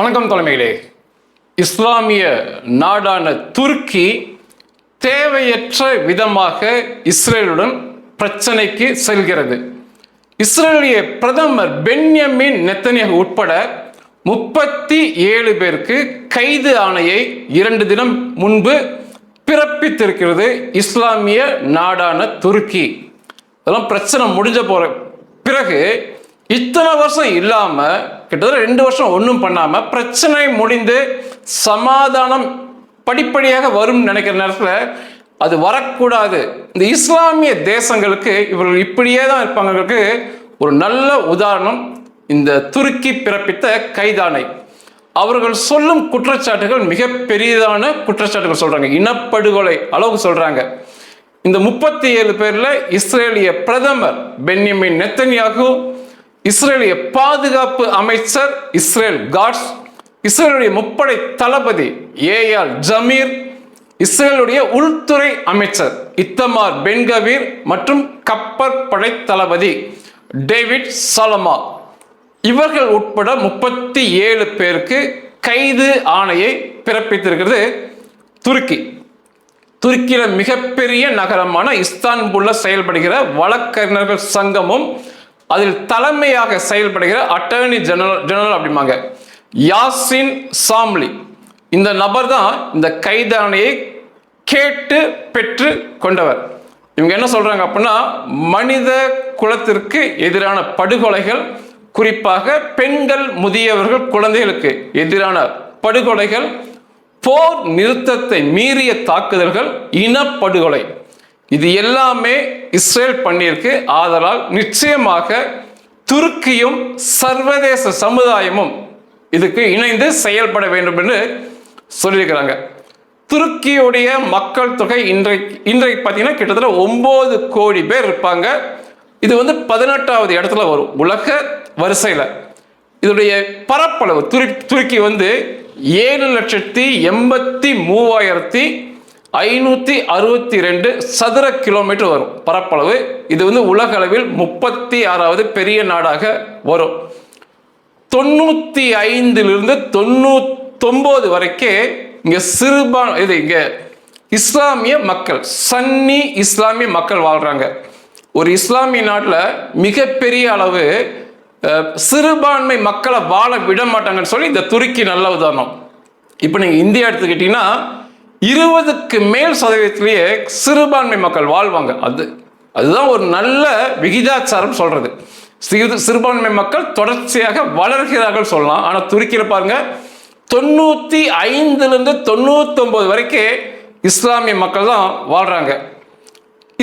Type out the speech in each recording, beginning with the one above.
வணக்கம் தலைமையிலே. இஸ்லாமிய நாடான துருக்கி தேவையற்ற விதமாக இஸ்ரேலுடன் பிரச்சனைக்கு செல்கிறது. இஸ்ரேலிய பிரதமர் பென்யமின் நெத்தனியாக உட்பட முப்பத்தி ஏழு பேருக்கு கைது ஆணையை இரண்டு தினம் முன்பு பிறப்பித்திருக்கிறது இஸ்லாமிய நாடான துருக்கி. அதெல்லாம் பிரச்சனை முடிஞ்ச போற பிறகு இத்தனை வருஷம் இல்லாம கிட்டத்தட்ட ரெண்டு வருஷம் ஒன்றும் பண்ணாமல் பிரச்சனை முடிந்து சமாதானம் படிப்படியாக வரும் நினைக்கிற நேரத்தில் அது வரக்கூடாது. இந்த இஸ்லாமிய தேசங்களுக்கு இவர்கள் இப்படியே தான் இருப்பாங்களுக்கு ஒரு நல்ல உதாரணம் இந்த துருக்கி பிறப்பித்த கைதானை. அவர்கள் சொல்லும் குற்றச்சாட்டுகள் மிக பெரியதான குற்றச்சாட்டுகள் சொல்றாங்க. இனப்படுகொலை அளவுக்கு சொல்றாங்க. இந்த முப்பத்தி ஏழு பேர்ல இஸ்ரேலிய பிரதமர் பென்யமின் நெத்தன்யாகு இஸ்ரேலிய பாதுகாப்பு அமைச்சர் இஸ்ரேல் காட்ஸ் இஸ்ரேலுடைய முப்படை தளபதி ஏஆல் ஜமீர் இஸ்ரேலுடைய உள்துறை அமைச்சர் இத்தமார் பென்கவீர் மற்றும் கப்பற்படை தளபதி டேவிட் சாலமா. இவர்கள் உட்பட முப்பத்தி ஏழு பேருக்கு கைது ஆணையை பிறப்பித்திருக்கிறது துருக்கி. துருக்கியில மிகப்பெரிய நகரமான இஸ்தான்புல்ல செயல்படுகிற வழக்கறிஞர்கள் சங்கமும் அதில் தலைமையாக செயல்படுகிற அட்டர்னி ஜெனரல் ஜெனரல் அப்படிம்பாங்க. யாசின் சாம்லி. இந்த நபர் தான் இந்த கைதானையை கேட்டு பெற்று கொண்டவர். இவங்க என்ன சொல்றாங்க அப்படின்னா மனித குலத்திற்கு எதிரான படுகொலைகள் குறிப்பாக பெண்கள் முதியவர்கள் குழந்தைகளுக்கு எதிரான படுகொலைகள் போர் நிறுத்தத்தை மீறிய தாக்குதல்கள் இனப்படுகொலை இது எல்லாமே இஸ்ரேல் பண்ணியிருக்கு. ஆதலால் நிச்சயமாக துருக்கியும் சர்வதேச சமுதாயமும் இதுக்கு இணைந்து செயல்பட வேண்டும் என்று சொல்லியிருக்கிறாங்க. துருக்கியுடைய மக்கள் தொகை இன்றைக்கு இன்றைக்கு பார்த்தீங்கன்னா கிட்டத்தட்ட ஒம்பது கோடி பேர் இருப்பாங்க. இது வந்து பதினெட்டாவது இடத்துல வரும். உலக வரிசையில். இதனுடைய பரப்பளவு துரு துருக்கி வந்து ஏழு லட்சத்தி எண்பத்தி மூவாயிரத்தி ஐநூற்றி அறுபத்தி ரெண்டு சதுர கிலோமீட்டர் வரும். பரப்பளவு. இது வந்து உலக அளவில் முப்பத்தி ஆறாவது பெரிய நாடாக வரும். தொண்ணூற்றி ஐந்திலிருந்து தொண்ணூத்தொம்போது வரைக்கும் இங்கே சிறுபான் இது இங்கே இஸ்லாமிய மக்கள் சன்னி இஸ்லாமிய மக்கள் வாழ்கிறாங்க ஒரு இஸ்லாமிய நாட்டில் மிகப்பெரிய அளவு சிறுபான்மை மக்களை வாழ விட மாட்டாங்கன்னு சொல்லி இந்த துருக்கி நல்ல உதாரணம். இப்போ நீங்கள் இந்தியா எடுத்துக்கிட்டிங்கன்னா இருபதுக்கு மேல் சதவீதத்திலேயே சிறுபான்மை மக்கள் வாழ்வாங்க. அது அதுதான் ஒரு நல்ல விகிதாச்சாரம் சொல்றது. சிறு சிறுபான்மை மக்கள் தொடர்ச்சியாக வளர்கிறார்கள் சொல்லலாம். ஆனால் துருக்கியில் பாருங்க தொண்ணூற்றி ஐந்துலேருந்து தொண்ணூத்தொம்பது வரைக்கும் இஸ்லாமிய மக்கள் தான் வாழ்கிறாங்க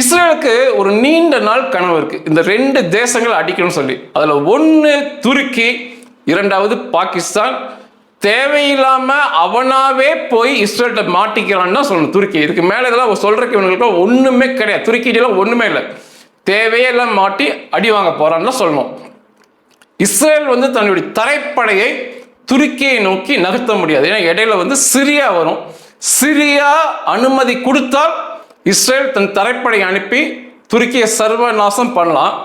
இஸ்ரேலுக்கு ஒரு நீண்ட நாள் கனவு இருக்குது இந்த ரெண்டு தேசங்கள் அடிக்கணும்னு சொல்லி. அதில் ஒன்று துருக்கி இரண்டாவது பாகிஸ்தான் தேவையில்லாம அவனாவே போய் இஸ்ரேல்கிட்ட மாட்டிக்கிறான்னு தான் சொல்லணும். துருக்கி. இதுக்கு மேலே இதெல்லாம் சொல்றதுக்கு இவங்களுக்கு ஒண்ணுமே கிடையாது. துருக்கிட்டெல்லாம் ஒண்ணுமே இல்லை. தேவையே எல்லாம் மாட்டி அடி வாங்க போறான்னு தான் சொல்லணும். இஸ்ரேல் வந்து தன்னுடைய தரைப்படையை துருக்கியை நோக்கி நகர்த்த முடியாது. ஏன்னா இடையில வந்து சிரியா வரும். சிரியா அனுமதி கொடுத்தால் இஸ்ரேல் தன் தரைப்படை அனுப்பி துருக்கியை சர்வநாசம் பண்ணலாம்.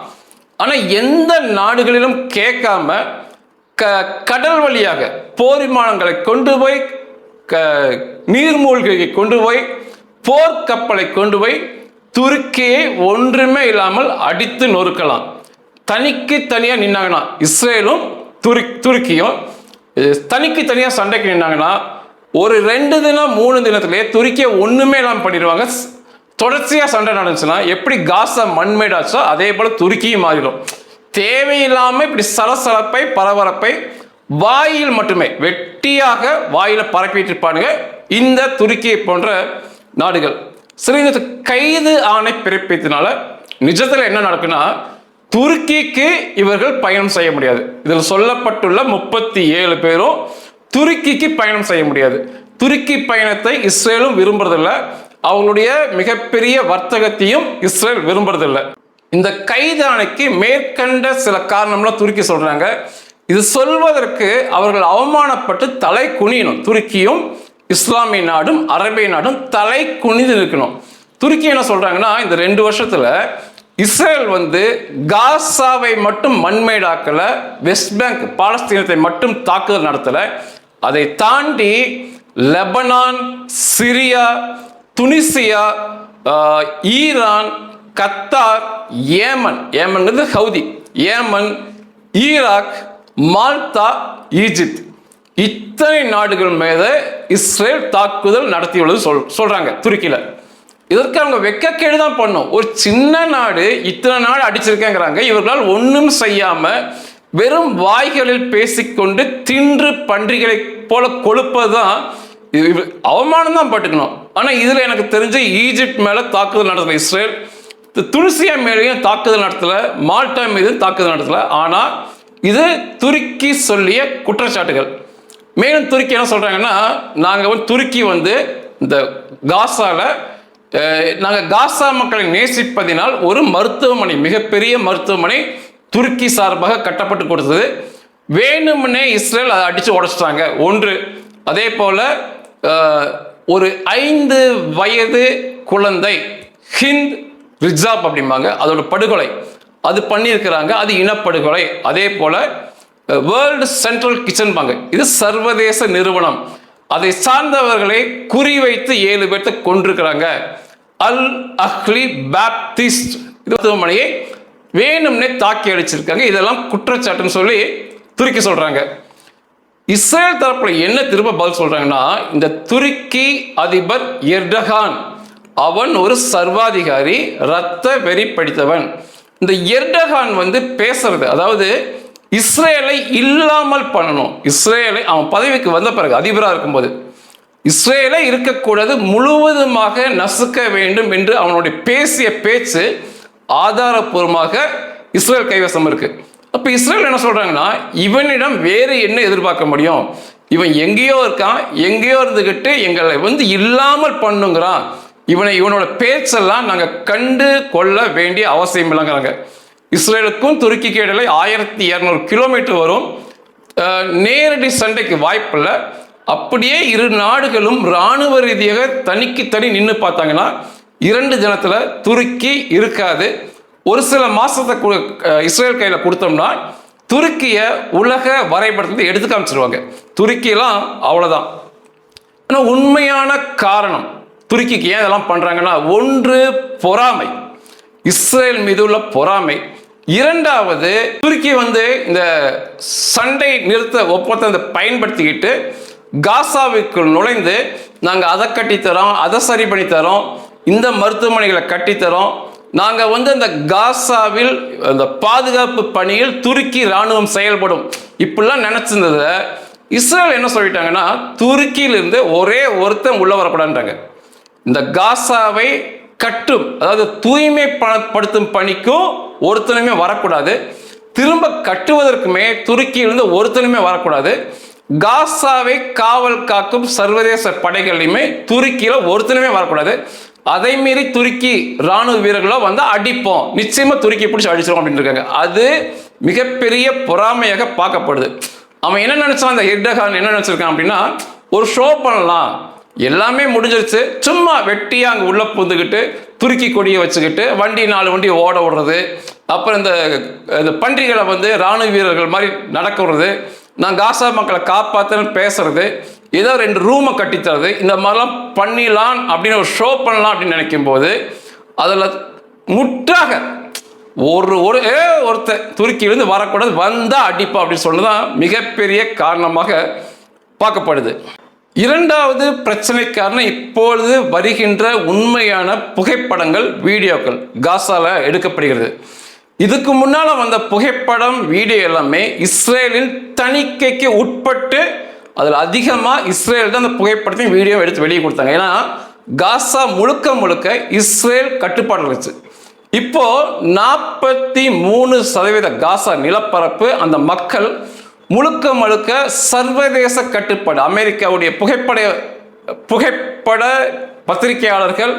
ஆனால் எந்த நாடுகளிலும் கேட்காம க கடல் வழியாக போர் விமானங்களை கொண்டு போய் க நீர்மூழ்கியை கொண்டு போய் போர்க்கப்பலை கொண்டு போய் துருக்கியை ஒன்றுமே இல்லாமல் அடித்து நொறுக்கலாம். தனிக்கு தனியாக நின்னாங்கன்னா இஸ்ரேலும் துரு துருக்கியும் தனிக்கு தனியாக சண்டைக்கு நின்னாங்கன்னா ஒரு ரெண்டு தினம் மூணு தினத்திலேயே துருக்கியை ஒன்றுமே இல்லாமல் பண்ணிடுவாங்க. தொடர்ச்சியாக சண்டை நடந்துச்சுன்னா எப்படி காசை மண்மேடாச்சோ அதே போல் துருக்கியும் மாறிடும். தேவையில்லாமல் இப்படி சலசலப்பை பரபரப்பை வாயில் மட்டுமே வெட்டியாக வாயில் பரப்பிட்டு இருப்பானுங்க. இந்த துருக்கியை போன்ற நாடுகள். சரி கைது ஆணை பிறப்பித்தனால நிஜத்தில் என்ன நடக்குன்னா துருக்கிக்கு இவர்கள் பயணம் செய்ய முடியாது. இதில் சொல்லப்பட்டுள்ள முப்பத்தி ஏழு பேரும் துருக்கிக்கு பயணம் செய்ய முடியாது. துருக்கி பயணத்தை இஸ்ரேலும் விரும்புறதில்லை. அவங்களுடைய மிகப்பெரிய வர்த்தகத்தையும் இஸ்ரேல் விரும்புறதில்ல. இந்த கைதானைக்கு மேற்கண்ட சில காரணம்லாம் துருக்கி சொல்றாங்க. இது சொல்வதற்கு அவர்கள் அவமானப்பட்டு தலை குனியணும். துருக்கியும் இஸ்லாமிய நாடும் அரபிய நாடும் தலை குனிந்து இருக்கணும் துருக்கி என்ன சொல்றாங்கன்னா இந்த ரெண்டு வருஷத்துல இஸ்ரேல் வந்து காசாவை மட்டும் மண்மேடாக்கல வெஸ்ட் பேங்க் பாலஸ்தீனத்தை மட்டும் தாக்குதல் நடத்தல. அதை தாண்டி Lebanon Syria Tunisia Iran Qatar Yemen. ஏமன்ங்கிறது Saudi. Yemen Iraq Malta Egypt. இத்தனை நாடுகள் மீது இஸ்ரேல் தாக்குதல் நடத்தியுள்ளது சொல் சொல்கிறாங்க துருக்கியில் இதற்கு அவங்க வெக்கக்கேடு தான் பண்ணும். ஒரு சின்ன நாடு இத்தனை நாடு அடிச்சிருக்கேங்கிறாங்க. இவர்களால் ஒன்றும் செய்யாமல் வெறும் வாய்களில் பேசிக்கொண்டு தின்று பன்றிகளை போல கொழுப்பது தான் அவமானம் தான் பட்டுக்கணும். ஆனால் இதில் எனக்கு தெரிஞ்சு ஈஜிப்ட் மேலே தாக்குதல் நடத்தல இஸ்ரேல் துனிசியா மேலேயும் தாக்குதல் நடத்தலை மால்டா மீதும் தாக்குதல் நடத்தலை. ஆனால் இது துருக்கி சொல்லிய குற்றச்சாட்டுகள். மேலும் துருக்கி என்ன சொல்கிறாங்கன்னா நாங்கள் வந்து துருக்கி வந்து இந்த காசாவில் நாங்கள் காசா மக்களை நேசிப்பதினால் ஒரு மருத்துவமனை மிகப்பெரிய மருத்துவமனை துருக்கி சார்பாக கட்டப்பட்டு கொடுத்தது. வேணும்னே இஸ்ரேல் அதை அடித்து உடச்சிட்டாங்க. ஒன்று அதே போல் ஒரு ஐந்து வயது குழந்தை ஹிந்த் ரிஜாப் அப்படிம்பாங்க. அதோட படுகொலை. அது பண்ணியிருக்கிறாங்க. அது இனப்படுகொலை. அதே போல் வேர்ல்டு சென்ட்ரல் கிச்சன் பாங்க இது சர்வதேச நிறுவனம். அதை சார்ந்தவர்களை குறிவைத்து ஏழு பேர்த்த கொண்டிருக்கிறாங்க அல் அஹ்லி பேப்டிஸ்ட் மருத்துவமனையை வேணும்னே தாக்கி அடிச்சிருக்காங்க இதெல்லாம் குற்றச்சாட்டுன்னு சொல்லி துருக்கி சொல்கிறாங்க இஸ்ரேல் தரப்பில் என்ன திரும்ப பதில் சொல்கிறாங்கன்னா இந்த துருக்கி அதிபர் எர்டகான் அவன் ஒரு சர்வாதிகாரி ரத்த வெறி படித்தவன் இந்த எர்டகான் வந்து பேசுறது அதாவது இஸ்ரேலை இல்லாமல் பண்ணணும். இஸ்ரேலை அவன் பதவிக்கு வந்த பிறகு அதிபராக இருக்கும்போது. இஸ்ரேலை இருக்கக்கூடாது முழுவதுமாக நசுக்க வேண்டும் என்று அவனுடைய பேசிய பேச்சு ஆதாரப்பூர்வமாக இஸ்ரேல் கைவசம் இருக்கு. அப்போ இஸ்ரேல் என்ன சொல்றாங்கன்னா இவனிடம் வேறு என்ன எதிர்பார்க்க முடியும்? இவன் எங்கேயோ இருக்கான் எங்கேயோ இருந்துக்கிட்டு எங்களை வந்து இல்லாமல் பண்ணுங்கிறான். இவனை இவனோட பேச்செல்லாம் நாங்கள் கண்டு கொள்ள வேண்டிய அவசியம் இல்லைங்கிறாங்க. இஸ்ரேலுக்கும் துருக்கிக்கு இடையில ஆயிரத்தி இரநூறு கிலோமீட்டர் வரும். நேரடி சண்டைக்கு வாய்ப்பில்லை அப்படியே இரு நாடுகளும் இராணுவ ரீதியாக தனிக்கு தனி நின்று பார்த்தாங்கன்னா இரண்டு தினத்தில் துருக்கி இருக்காது. ஒரு சில மாதத்தை கு- இஸ்ரேல் கையில் கொடுத்தோம்னா துருக்கியை உலக வரைபடத்தை எடுத்து காமிச்சிருவாங்க. துருக்கியெல்லாம் அவ்வளோதான் ஆனால் உண்மையான காரணம் துருக்கிக்கு ஏன் இதெல்லாம் பண்ணுறாங்கன்னா ஒன்று பொறாமை. இஸ்ரேல் மீது உள்ள பொறாமை. இரண்டாவது துருக்கி வந்து இந்த சண்டை நிறுத்த ஒப்பந்தத்தை பயன்படுத்திக்கிட்டு காசாவுக்குள் நுழைந்து நாங்கள் அதை கட்டித்தரோம் அதை சரி பண்ணி தரோம் இந்த மருத்துவமனைகளை கட்டித்தரோம் நாங்கள் வந்து அந்த காசாவில் அந்த பாதுகாப்பு பணியில் துருக்கி இராணுவம் செயல்படும். இப்படிலாம் நினச்சிருந்ததை இஸ்ரேல் என்ன சொல்லிட்டாங்கன்னா துருக்கியிலிருந்து ஒரே ஒருத்தன் உள்ள வரக்கூடாதுன்றாங்க. இந்த காசாவை கட்டும் அதாவது தூய்மைப்படுத்தும் பணிக்கும் ஒருத்தனுமே வரக்கூடாது. திரும்ப கட்டுவதற்குமே துருக்கியிலிருந்து ஒருத்தனுமே வரக்கூடாது. காசாவை காவல் காக்கும் சர்வதேச படைகளையுமே துருக்கியில ஒருத்தனுமே வரக்கூடாது. அதை மீறி துருக்கி ராணுவ வீரர்களோ வந்து அடிப்போம். நிச்சயமா துருக்கி பிடிச்சி அடிச்சிடும் அப்படின்னு இருக்காங்க அது மிகப்பெரிய பொறாமையாக பார்க்கப்படுது. அவன் என்ன நினைச்சான்? அந்த எர்டகான் என்ன நினைச்சிருக்கான் அப்படின்னா ஒரு ஷோ பண்ணலாம். எல்லாமே முடிஞ்சிருச்சு. சும்மா வெட்டியாக அங்கே உள்ளே புந்துக்கிட்டு துருக்கி கொடியை வச்சுக்கிட்டு வண்டி நாலு வண்டி ஓட விடுறது. அப்புறம் இந்த இந்த பன்றிகளை வந்து ராணுவ வீரர்கள் மாதிரி நடக்க விடுறது. நான் காசா மக்களை காப்பாற்றுன்னு பேசுறது. ஏதோ ரெண்டு ரூமை கட்டித்தரது இந்த மாதிரிலாம் பண்ணிடலாம் அப்படின்னு ஒரு ஷோ பண்ணலாம் அப்படின்னு நினைக்கும் போது அதில் முற்றாக ஒரு ஒரு ஏ ஒருத்தர் துருக்கியிலேருந்து வரக்கூடாது வந்தால் அடிப்பா அப்படின்னு சொன்னதான் மிகப்பெரிய காரணமாக பார்க்கப்படுது. இரண்டாவது பிரச்சனை இப்பொழுது வருகின்ற உண்மையான புகைப்படங்கள் வீடியோக்கள் காசால எடுக்கப்படுகிறது. இதுக்கு முன்னால் வந்த புகைப்படம் வீடியோ எல்லாமே இஸ்ரேலின் தணிக்கைக்கு உட்பட்டு அதில் அதிகமாக இஸ்ரேல் தான் அந்த புகைப்படத்தையும் வீடியோ எடுத்து வெளியே கொடுத்தாங்க. ஏன்னா காசா முழுக்க முழுக்க இஸ்ரேல் கட்டுப்பாடு இருந்துச்சு. இப்போ நாற்பத்தி மூணு சதவீத காசா நிலப்பரப்பு அந்த மக்கள் முழுக்க முழுக்க சர்வதேச கட்டுப்பாடு. அமெரிக்காவுடைய புகைப்பட புகைப்பட பத்திரிகையாளர்கள்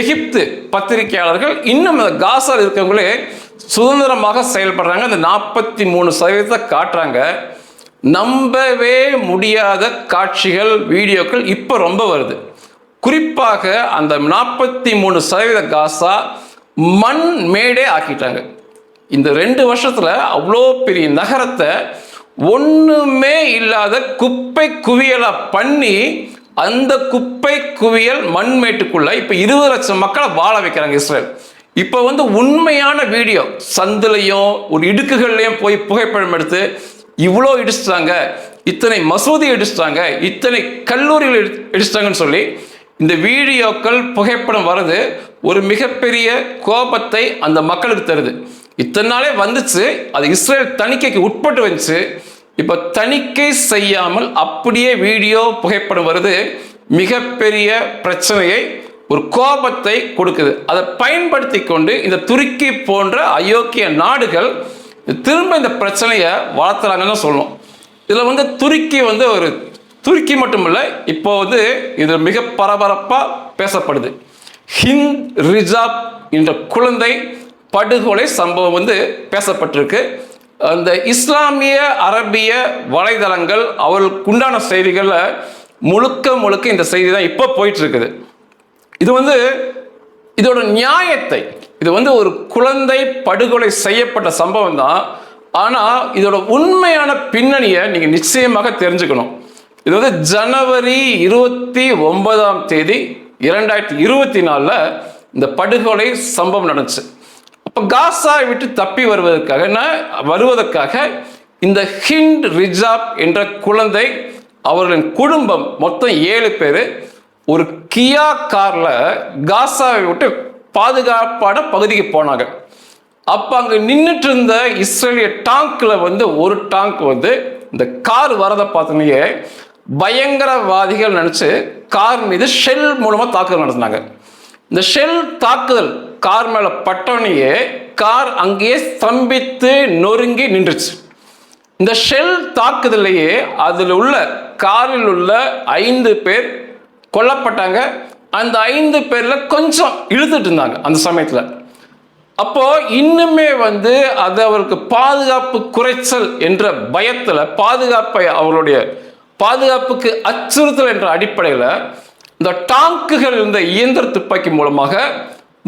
எகிப்து பத்திரிகையாளர்கள் இன்னும் அந்த காசால் இருக்கவங்களே சுதந்திரமாக செயல்படுறாங்க. அந்த நாற்பத்தி மூணு சதவீதத்தை காட்டுறாங்க. நம்பவே முடியாத காட்சிகள் வீடியோக்கள் இப்போ ரொம்ப வருது. குறிப்பாக அந்த நாற்பத்தி மூணு சதவீத காசா மண் மேடே ஆக்கிட்டாங்க. இந்த ரெண்டு வருஷத்தில் அவ்வளோ பெரிய நகரத்தை ஒன்றுமே இல்லாத குப்பை குவியலை பண்ணி அந்த குப்பை குவியல் மண்மேட்டுக்குள்ள இப்போ இருபது லட்சம் மக்களை வாழ வைக்கிறாங்க இஸ்ரேல். இப்போ வந்து உண்மையான வீடியோ சந்துலையும் ஒரு இடுக்குகள்லையும் போய் புகைப்படம் எடுத்து இவ்வளோ இடிச்சிட்டாங்க இத்தனை மசூதி இடிச்சிட்டாங்க இத்தனை கல்லூரிகள் இடிச்சிட்டாங்கன்னு சொல்லி இந்த வீடியோக்கள் புகைப்படம் வர்றது ஒரு மிகப்பெரிய கோபத்தை அந்த மக்களுக்கு தருது. இத்தனை நாளே வந்துச்சு அது இஸ்ரேல் தணிக்கைக்கு உட்பட்டு வந்துச்சு. இப்போ தணிக்கை செய்யாமல் அப்படியே வீடியோ புகைப்படம் வருது. மிகப்பெரிய பிரச்சனையை ஒரு கோபத்தை கொடுக்குது. அதை பயன்படுத்தி கொண்டு இந்த துருக்கி போன்ற அயோக்கிய நாடுகள் திரும்ப இந்த பிரச்சனையை வளர்த்துறாங்கன்னு சொல்லணும் இதில் வந்து துருக்கி வந்து ஒரு துருக்கி மட்டுமல்ல இப்போ வந்து இது மிக பரபரப்பாக பேசப்படுது. ஹிந்த் ரிஜாப் என்ற குழந்தை படுகொலை சம்பவம் வந்து பேசப்பட்டிருக்கு. அந்த இஸ்லாமிய அரபிய வலைதளங்கள் அவர்களுக்கு உண்டான செய்திகளில் முழுக்க முழுக்க இந்த செய்தி தான் இப்போ போயிட்டு இருக்குது இது வந்து இதோட நியாயத்தை இது வந்து ஒரு குழந்தை படுகொலை செய்யப்பட்ட சம்பவம் தான். ஆனால் இதோட உண்மையான பின்னணியை நீங்கள் நிச்சயமாக தெரிஞ்சுக்கணும். இது வந்து ஜனவரி இருபத்தி ஒன்பதாம் தேதி இரண்டாயிரத்தி இருபத்தி நாலில் இந்த படுகொலை சம்பவம் நடந்துச்சு. இப்போ காசாவை விட்டு தப்பி வருவதற்காக நான் வருவதற்காக இந்த ஹிண்ட் ரிஜாப் என்ற குழந்தை அவர்களின் குடும்பம் மொத்தம் ஏழு பேர் ஒரு கியா காரில் காசாவை விட்டு பாதுகாப்பான பகுதிக்கு போனாங்க. அப்போ அங்கே நின்றுட்டு இருந்த இஸ்ரேலிய டாங்கில் வந்து ஒரு டாங்க் வந்து இந்த கார் வரதை பார்த்தோன்னே பயங்கரவாதிகள் நினச்சி கார் மீது ஷெல் மூலமாக தாக்குதல் நடத்தினாங்க. இந்த ஷெல் தாக்குதல் கார் மேல பட்டோனையே கார் அங்கேயே ஸ்தம்பித்து நொறுங்கி நின்றுச்சு. இந்த ஷெல் தாக்குதலையே அதில் உள்ள காரில் உள்ள ஐந்து பேர் கொல்லப்பட்டாங்க. அந்த ஐந்து பேர்ல கொஞ்சம் இழுத்துட்டு இருந்தாங்க அந்த சமயத்துல. அப்போ இன்னுமே வந்து அது அவருக்கு பாதுகாப்பு குறைச்சல் என்ற பயத்தில் பாதுகாப்பை அவருடைய பாதுகாப்புக்கு அச்சுறுத்தல் என்ற அடிப்படையில் இந்த டாங்குகள் இருந்த இயந்திர துப்பாக்கி மூலமாக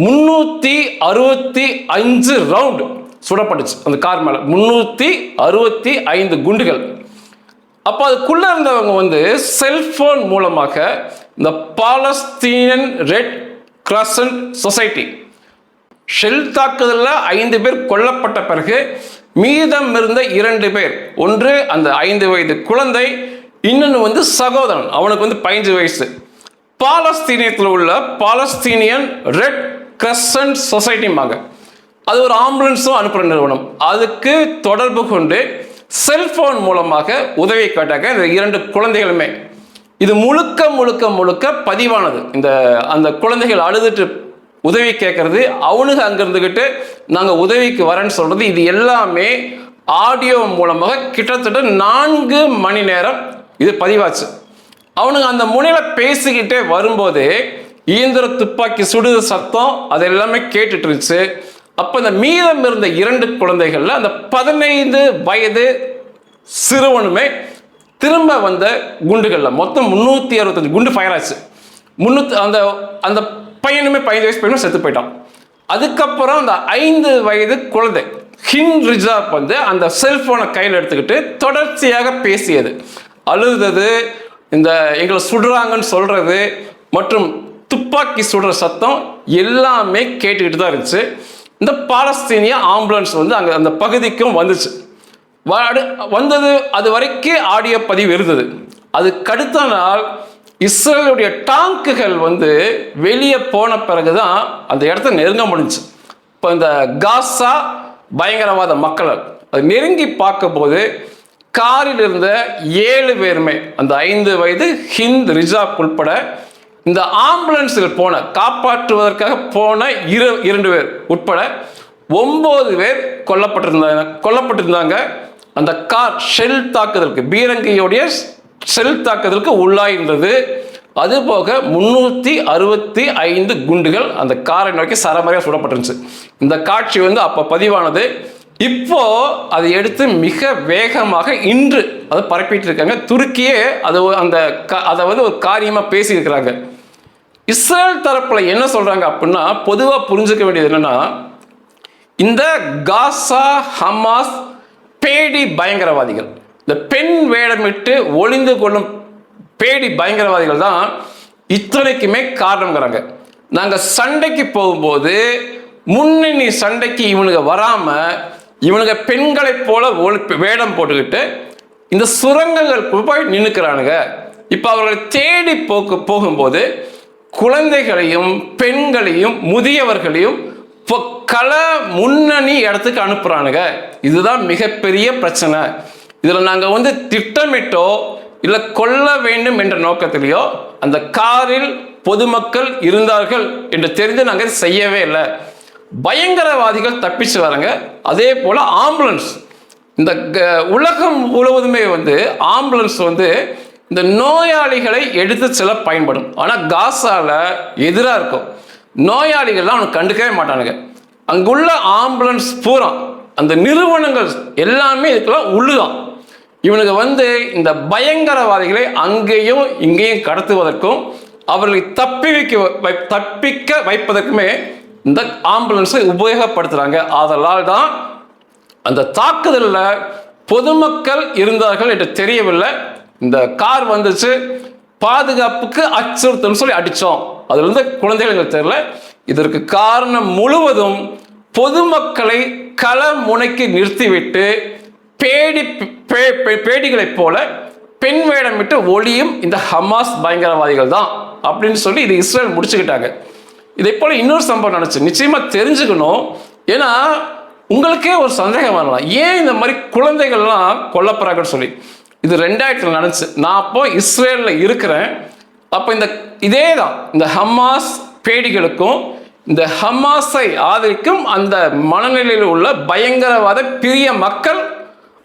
முன்னூத்தி அறுபத்தி அஞ்சு ரவுண்ட் சுடப்பட்டுச்சு. அந்த கார் மேல. முன்னூத்தி அறுபத்தி ஐந்து குண்டுகள். அப்போ அதுக்குள்ள இருந்தவங்க வந்து செல்போன் மூலமாக இந்த Palestinian Red Crescent Society shell தாக்குதலில் ஐந்து பேர் கொல்லப்பட்ட பிறகு மீதம் இருந்த இரண்டு பேர் ஒன்று அந்த ஐந்து வயது குழந்தை இன்னொன்று வந்து சகோதரன். அவனுக்கு வந்து பதினஞ்சு வயசு. பாலஸ்தீனியத்தில் உள்ள பாலஸ்தீனியன் ரெட் கிரசன்ட் சொசைட்டிம்பாங்க அது ஒரு ஆம்புலன்ஸும் அனுப்புகிற நிறுவனம். அதுக்கு தொடர்பு கொண்டு செல்ஃபோன் மூலமாக உதவி கேட்டாங்க இந்த இரண்டு குழந்தைகளுமே. இது முழுக்க முழுக்க முழுக்க பதிவானது. இந்த அந்த குழந்தைகள் அழுதுட்டு உதவி கேட்கறது அவனுங்க அங்க நாங்கள் உதவிக்கு வரேன்னு சொல்கிறது இது எல்லாமே ஆடியோ மூலமாக கிட்டத்தட்ட நான்கு மணி நேரம் இது பதிவாச்சு. அவனுங்க அந்த முனையில் பேசிக்கிட்டே வரும்போது இயந்திர துப்பாக்கி சுடுத சத்தம் அது எல்லாமே கேட்டுட்டு இருந்துச்சு அப்போ இந்த மீதம் இருந்த இரண்டு குழந்தைகளில் அந்த பதினைந்து வயது சிறுவனுமே திரும்ப வந்த குண்டுகளில் மொத்தம் முந்நூற்றி அறுபத்தஞ்சு குண்டு ஃபயர் ஆச்சு. முந்நூற்றி அந்த அந்த பையனுமே பதினஞ்சு வயசு பையனும் செத்து போயிட்டான். அதுக்கப்புறம் அந்த ஐந்து வயது குழந்தை ஹின் ரிஜாப் வந்து அந்த செல்ஃபோனை கையில் எடுத்துக்கிட்டு தொடர்ச்சியாக பேசியது. அழுதது இந்த எங்களை சுடுறாங்கன்னு சொல்கிறது மற்றும் துப்பாக்கி சுடுற சத்தம் எல்லாமே கேட்டுக்கிட்டு தான் இருந்துச்சு. இந்த பாலஸ்தீனிய ஆம்புலன்ஸ் வந்து அங்கே அந்த பகுதிக்கும் வந்துச்சு. வந்தது அது வரைக்கும் ஆடியோ பதிவு இருந்தது. அதுக்கு அடுத்த நாள் இஸ்ரேலுடைய டாங்குகள் வந்து வெளியே போன பிறகுதான் அந்த இடத்த நெருங்க முடிஞ்சுச்சு. இப்போ இந்த காசா பயங்கரவாத மக்கள் அது நெருங்கி பார்க்கும்போது காரில் இருந்த ஏழு பேருமே அந்த ஐந்து வயது ஹிந்த் ரிஜாப் உட்பட இந்த ஆம்புலன்ஸில் போன காப்பாற்றுவதற்காக போன இரு இரண்டு பேர் உட்பட ஒம்பது பேர் கொல்லப்பட்டிருந்தாங்க கொல்லப்பட்டிருந்தாங்க. அந்த கார் ஷெல் தாக்குதலுக்கு பீரங்கியோடைய ஷெல் தாக்குதலுக்கு உள்ளாயிருந்தது அதுபோக முந்நூற்றி அறுபத்தி ஐந்து குண்டுகள் அந்த காரை நோக்கி சரமறையாக சுடப்பட்டிருந்துச்சு. இந்த காட்சி வந்து அப்போ பதிவானது. இப்போ அதை எடுத்து மிக வேகமாக இன்று அதை பரப்பிட்டு இருக்காங்க. துருக்கியே அது அந்த க- அதை வந்து ஒரு காரியமாக பேசியிருக்கிறாங்க. இஸ்ரேல் தரப்பில் என்ன சொல்கிறாங்க அப்படின்னா பொதுவாக புரிஞ்சுக்க வேண்டியது என்னன்னா இந்த காசா ஹமாஸ் பேடி பயங்கரவாதிகள் இந்த பெண் வேடமிட்டு ஒளிந்து கொள்ளும் பேடி பயங்கரவாதிகள் தான் இத்தனைக்குமே காரணங்கிறாங்க நாங்கள் சண்டைக்கு போகும்போது முன்னணி சண்டைக்கு இவனுங்க வராமல் இவனுங்க பெண்களைப் போல வேடம் போட்டுக்கிட்டு இந்த சுரங்கங்களுக்கு போய் நின்றுக்கிறானுங்க இப்போ அவர்களை தேடி போக்கு போகும்போது குழந்தைகளையும் பெண்களையும் முதியவர்களையும் இப்போ கலை முன்னணி இடத்துக்கு அனுப்புகிறானுங்க இதுதான் மிகப்பெரிய பிரச்சனை. இதில் நாங்கள் வந்து திட்டமிட்டோ இல்லை கொல்ல வேண்டும் என்ற நோக்கத்திலேயோ அந்த காரில் பொதுமக்கள் இருந்தார்கள் என்று தெரிந்து நாங்கள் செய்யவே இல்லை. பயங்கரவாதிகள் தப்பிச்சு வராங்க. அதே போல் ஆம்புலன்ஸ். இந்த க- உலகம் முழுவதுமே வந்து ஆம்புலன்ஸ் வந்து இந்த நோயாளிகளை எடுத்து செல்ல பயன்படும். ஆனால் காசாவில் எதிராக இருக்கும். நோயாளிகள்லாம் அவனுக்கு கண்டுக்கவே மாட்டானுங்க. அங்குள்ள ஆம்புலன்ஸ் பூரா அந்த நிறுவனங்கள் எல்லாமே இதுக்கெல்லாம் உள்ளுதான். இவனுக்கு வந்து இந்த பயங்கரவாதிகளை அங்கேயும் இங்கேயும் கடத்துவதற்கும் அவர்களை தப்பி வைக்க வை- தப்பிக்க வைப்பதற்குமே இந்த ஆம்புலன்ஸை உபயோகப்படுத்துகிறாங்க அதனால் தான் அந்த தாக்குதலில் பொதுமக்கள் இருந்தார்கள் என்று தெரியவில்லை. இந்த கார் வந்துச்சு பாதுகாப்புக்கு அச்சுறுத்தல் சொல்லி அடித்தோம் அதுல இருந்து குழந்தைகள் எங்களுக்கு தெரியல. இதற்கு காரணம் முழுவதும் பொதுமக்களை கள முனைக்கு நிறுத்திவிட்டு பேடி பே- பே- பேடிகளைப் போல பெண் வேடமிட்டு ஒளியும் இந்த ஹமாஸ் பயங்கரவாதிகள் தான் அப்படின்னு சொல்லி இது இஸ்ரேல் முடிச்சுக்கிட்டாங்க. இதை போல இன்னொரு சம்பவம் நினச்சி நிச்சயமா தெரிஞ்சுக்கணும். ஏன்னா உங்களுக்கே ஒரு சந்தேகம் வரலாம். ஏன் இந்த மாதிரி குழந்தைகள்லாம் கொல்லப்படுறாங்கன்னு சொல்லி? இது ரெண்டாயிரத்தில் நடந்துச்சு. நான் அப்போ இஸ்ரேலில் இருக்கிறேன். அப்போ இந்த இதே தான் இந்த ஹமாஸ் பேடிகளுக்கும் இந்த ஹமாஸை ஆதரிக்கும் அந்த மனநிலையில் உள்ள பயங்கரவாத பிரிய மக்கள்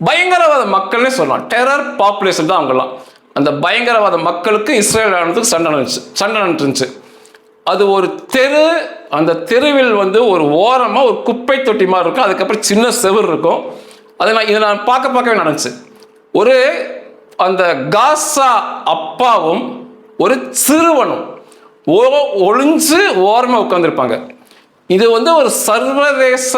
பயங்கரவாத மக்கள்னே சொல்லலாம். டெரர் பாப்புலேஷன் தான் அவங்கெல்லாம். அந்த பயங்கரவாத மக்களுக்கு இஸ்ரேல் ஆனதுக்கு சண்டை நடந்துச்சு. சண்டை நடந்துருந்துச்சு. அது ஒரு தெரு அந்த தெருவில் வந்து ஒரு ஓரமாக ஒரு குப்பை தொட்டி மாதிரி இருக்கும். அதுக்கப்புறம் சின்ன செவர் இருக்கும். அதை நான் இதை நான் பார்க்க பார்க்கவே நடந்துச்சு. ஒரு அந்த காசா அப்பாவும் ஒரு சிறுவனும் ஓ ஒளிஞ்சு ஓரமாக உட்காந்துருப்பாங்க இது வந்து ஒரு சர்வதேச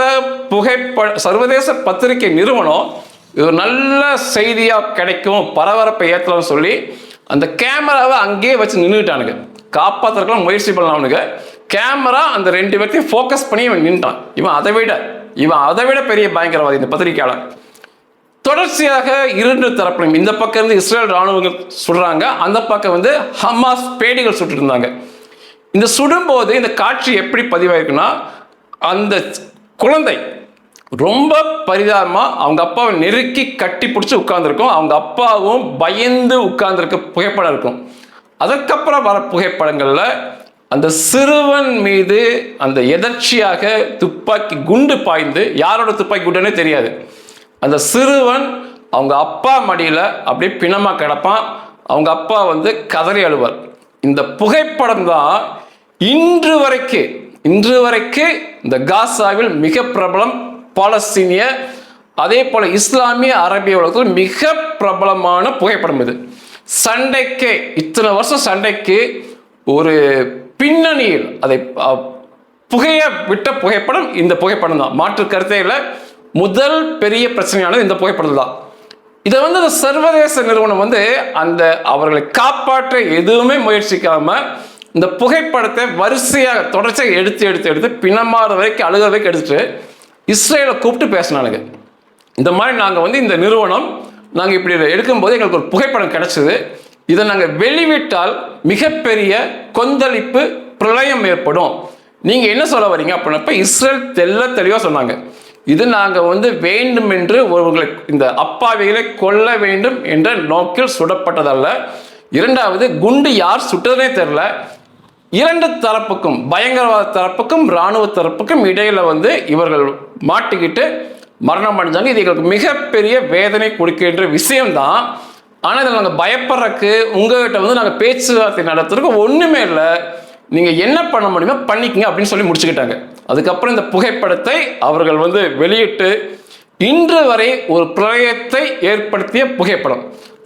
புகைப்பட சர்வதேச பத்திரிகை நிறுவனம். இது ஒரு நல்ல செய்தியாக கிடைக்கும் பரபரப்பை ஏற்றலாம்னு சொல்லி அந்த கேமராவை அங்கேயே வச்சு நின்றுட்டானுங்க காப்பாற்றுறதுக்குலாம் முயற்சி பண்ணலாம்னுங்க கேமரா அந்த ரெண்டு பேர்த்தையும் ஃபோக்கஸ் பண்ணி இவன் நின்றான். இவன் அதை விட இவன் அதை விட பெரிய பயங்கரவாதி இந்த பத்திரிகையாளர். தொடர்ச்சியாக இரண்டு தரப்பிலும் இந்த பக்கம் இருந்து இஸ்ரேல் ராணுவங்கள் சுடுறாங்க. அந்த பக்கம் வந்து ஹமாஸ் பேடிகள் சுட்டுருந்தாங்க இந்த சுடும்போது இந்த காட்சி எப்படி பதிவாயிருக்குன்னா அந்த குழந்தை ரொம்ப பரிதாபமாக அவங்க அப்பாவை நெருக்கி கட்டி பிடிச்சி உட்காந்துருக்கும் அவங்க அப்பாவும் பயந்து உட்கார்ந்துருக்க புகைப்படம் இருக்கும். அதற்கப்புறம் வர புகைப்படங்களில் அந்த சிறுவன் மீது அந்த எதர்ச்சியாக துப்பாக்கி குண்டு பாய்ந்து யாரோட துப்பாக்கி குண்டுனே தெரியாது. அந்த சிறுவன் அவங்க அப்பா மடியில் அப்படியே பிணமாக கிடப்பான். அவங்க அப்பா வந்து கதறி அழுவார். இந்த புகைப்படம் தான் இன்று வரைக்கு இன்று வரைக்கு இந்த காசாவில் மிக பிரபலம் பாலஸ்தீனிய அதே போல இஸ்லாமிய அரபிய உலகத்தில் மிக பிரபலமான புகைப்படம் இது. சண்டைக்கு இத்தனை வருஷம் சண்டைக்கு ஒரு பின்னணியில் அதை புகைய விட்ட புகைப்படம் இந்த புகைப்படம் தான். மாற்று கருத்தையில் முதல் பெரிய பிரச்சனையானது இந்த புகைப்படம் தான். இதை வந்து அந்த சர்வதேச நிறுவனம் வந்து அந்த அவர்களை காப்பாற்ற எதுவுமே முயற்சிக்காம இந்த புகைப்படத்தை வரிசையாக தொடர்ச்சியாக எடுத்து எடுத்து எடுத்து பிணமாற வரைக்கும் அழுக வரைக்கும் எடுத்துட்டு இஸ்ரேலை கூப்பிட்டு பேசினானுங்க. இந்த மாதிரி நாங்கள் வந்து இந்த நிறுவனம் நாங்கள் இப்படி எடுக்கும்போது எங்களுக்கு ஒரு புகைப்படம் கிடைச்சது. இதை நாங்கள் வெளிவிட்டால் மிகப்பெரிய கொந்தளிப்பு பிரளயம் ஏற்படும். நீங்கள் என்ன சொல்ல வரீங்க அப்படின்னப்ப இஸ்ரேல் தெல்ல தெளிவாக சொன்னாங்க. இது நாங்கள் வந்து வேண்டுமென்று ஒருவர்களை இந்த அப்பாவிகளை கொல்ல வேண்டும் என்ற நோக்கில் சுடப்பட்டதல்ல. இரண்டாவது குண்டு யார் சுட்டதே தெரில இரண்டு தரப்புக்கும் பயங்கரவாத தரப்புக்கும் இராணுவ தரப்புக்கும் இடையில் வந்து இவர்கள் மாட்டிக்கிட்டு மரணம் அடைஞ்சாங்க. இது எங்களுக்கு மிகப்பெரிய வேதனை கொடுக்கின்ற விஷயம்தான். ஆனால் இதில் நாங்கள் பயப்படுறக்கு உங்ககிட்ட வந்து நாங்கள் பேச்சுவார்த்தை நடத்துறதுக்கு ஒன்றுமே இல்லை. நீங்கள் என்ன பண்ண முடியுமோ பண்ணிக்கங்க அப்படின்னு சொல்லி முடிச்சுக்கிட்டாங்க. அதுக்கப்புறம் இந்த புகைப்படத்தை அவர்கள் வந்து வெளியிட்டு இன்று வரை ஒரு பிரளயத்தை ஏற்படுத்திய புகைப்படம்.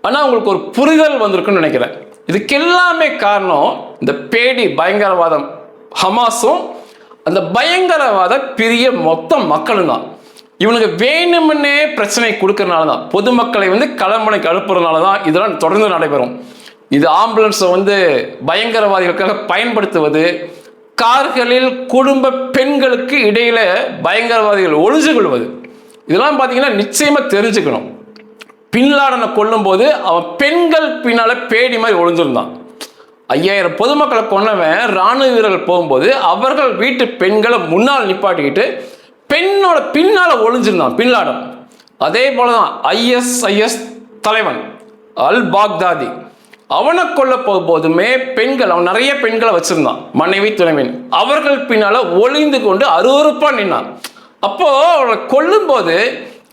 ஆனால் உங்களுக்கு ஒரு புரிதல் வந்திருக்குன்னு நினைக்கிறேன். இதுக்கு எல்லாமே காரணம் இந்த பேடி பயங்கரவாதம் ஹமாஸும் அந்த பயங்கரவாத பெரிய மொத்த மக்களும் தான். இவனுக்கு வேணுமுன்னே பிரச்சனை கொடுக்கறனால தான் பொதுமக்களை வந்து களமனைக்கு அனுப்புறதுனால தான் இதெல்லாம் தொடர்ந்து நடைபெறும். இது ஆம்புலன்ஸை வந்து பயங்கரவாதிகளுக்காக பயன்படுத்துவது கார்களில் குடும்ப பெண்களுக்கு இடையில பயங்கரவாதிகள் ஒளிஞ்சு கொள்வது இதெல்லாம் பார்த்தீங்கன்னா நிச்சயமா தெரிஞ்சுக்கணும். பின்லாடனை கொல்லும்போது அவன் பெண்கள் பின்னால பேடி மாதிரி ஒளிஞ்சிருந்தான். ஐயாயிரம் பொதுமக்களை கொன்னவன் ராணுவ வீரர்கள் போகும்போது அவர்கள் வீட்டு பெண்களை முன்னால் நிப்பாட்டிக்கிட்டு பெண்ணோட பின்னால ஒழிஞ்சிருந்தான் பின்லாடன் அதே போலதான் ஐஎஸ்ஐஎஸ் தலைவன் அல் பாக்தாதி. அவனை கொல்ல போகும்போதுமே பெண்கள் அவன் நிறைய பெண்களை வச்சிருந்தான். மனைவி துணைவின். அவர்கள் பின்னால ஒளிந்து கொண்டு அருவறுப்பா நின்னான். அப்போ அவளை கொல்லும்போது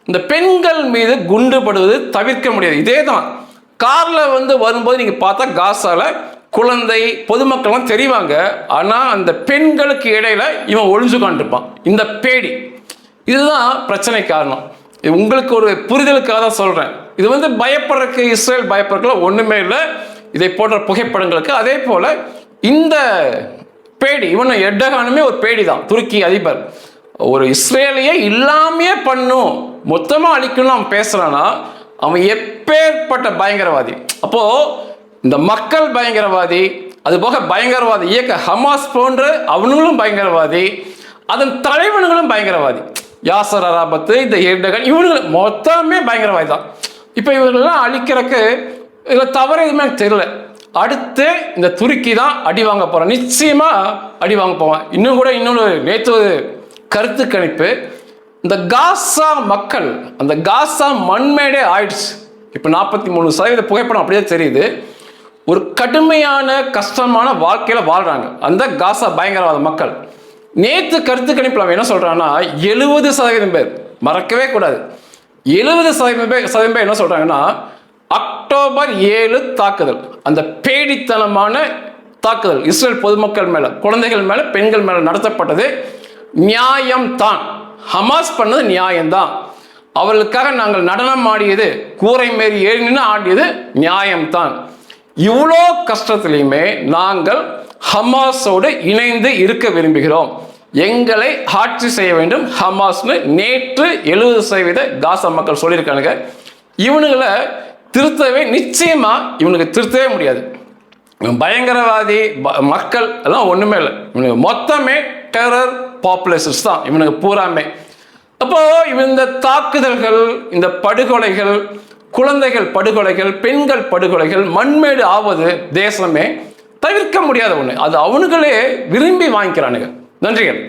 இந்த பெண்கள் மீது குண்டுபடுவது தவிர்க்க முடியாது. இதே தான் கார்ல வந்து வரும்போது நீங்க பார்த்தா காசால குழந்தை பொதுமக்கள்லாம் தெரிவாங்க. ஆனா அந்த பெண்களுக்கு இடையில இவன் ஒளிஞ்சு கொண்டிருப்பான் இந்த பேடி. இதுதான் பிரச்சனை காரணம். இது உங்களுக்கு ஒரு புரிதலுக்காக தான் சொல்றேன். இது வந்து பயப்படுறதுக்கு இஸ்ரேல் பயப்படுறதுக்குலாம் ஒன்றுமே இல்லை. இதை போன்ற புகைப்படங்களுக்கு அதே போல இந்த பேடி இவன் எட்டகானுமே ஒரு பேடி தான் துருக்கி அதிபர். ஒரு இஸ்ரேலையே இல்லாமையே பண்ணும் மொத்தமாக அழிக்கணும்னு அவன் பேசுகிறான்னா அவன் எப்பேற்பட்ட பயங்கரவாதி? அப்போ இந்த மக்கள் பயங்கரவாதி அது போக பயங்கரவாதி இயக்க ஹமாஸ் போன்ற அவனுங்களும் பயங்கரவாதி அதன் தலைவனுங்களும் பயங்கரவாதி. யாசர் அராபத்து இந்த எர்டகன் இவனுங்க மொத்தமே பயங்கரவாதி தான். இப்போ இவங்களெல்லாம் அழிக்கிறக்கு இதில் தவறு எதுவுமே எனக்கு தெரியல. அடுத்து இந்த துருக்கி தான் அடி வாங்க போகிறான் நிச்சயமாக அடி வாங்க போவான். இன்னும் கூட இன்னொன்று நேற்று கருத்து கணிப்பு. இந்த காசா மக்கள் அந்த காசா மண்மேடே ஆயிடுச்சு. இப்போ நாற்பத்தி மூணு சதவீத புகைப்படம் அப்படியே தெரியுது. ஒரு கடுமையான கஷ்டமான வாழ்க்கையில் வாழ்கிறாங்க அந்த காசா பயங்கரவாத மக்கள். நேற்று கருத்து கணிப்பில் அவன் என்ன சொல்கிறான்னா எழுபது சதவீதம் பேர். மறக்கவே கூடாது. எழுபது சதவீதம் பேர் சதவீதம் பேர் என்ன சொல்கிறாங்கன்னா அக்டோபர் ஏழு தாக்குதல். அந்த பேடித்தனமான தாக்குதல். இஸ்ரேல் பொதுமக்கள் மேல குழந்தைகள் மேல பெண்கள் மேல நடத்தப்பட்டது நியாயம்தான். ஹமாஸ் பண்ணது நியாயம்தான். அவர்களுக்காக நாங்கள் நடனம் ஆடியது கூரை மாரி ஏறினு ஆடியது நியாயம்தான். இவ்வளோ கஷ்டத்திலையுமே நாங்கள் ஹமாஸோடு இணைந்து இருக்க விரும்புகிறோம். எங்களை ஆட்சி செய்ய வேண்டும். ஹமாஸ்னு நேற்று எழுபது சதவீத காசா மக்கள் சொல்லியிருக்கானுங்க. இவனுங்களை திருத்தவே நிச்சயமாக இவனுக்கு திருத்தவே முடியாது. இவன் பயங்கரவாதி மக்கள் எல்லாம் ஒன்றுமே இல்லை. இவனுக்கு மொத்தமே டெரர் பாப்புலேஷன்ஸ் தான். இவனுக்கு பூராமே. அப்போது இவன் இந்த தாக்குதல்கள் இந்த படுகொலைகள் குழந்தைகள் படுகொலைகள் பெண்கள் படுகொலைகள் மண்மேடு ஆவது தேசமே தவிர்க்க முடியாத ஒன்று அது அவனுங்களே விரும்பி வாங்கிக்கிறானுங்க. நன்றிகள்.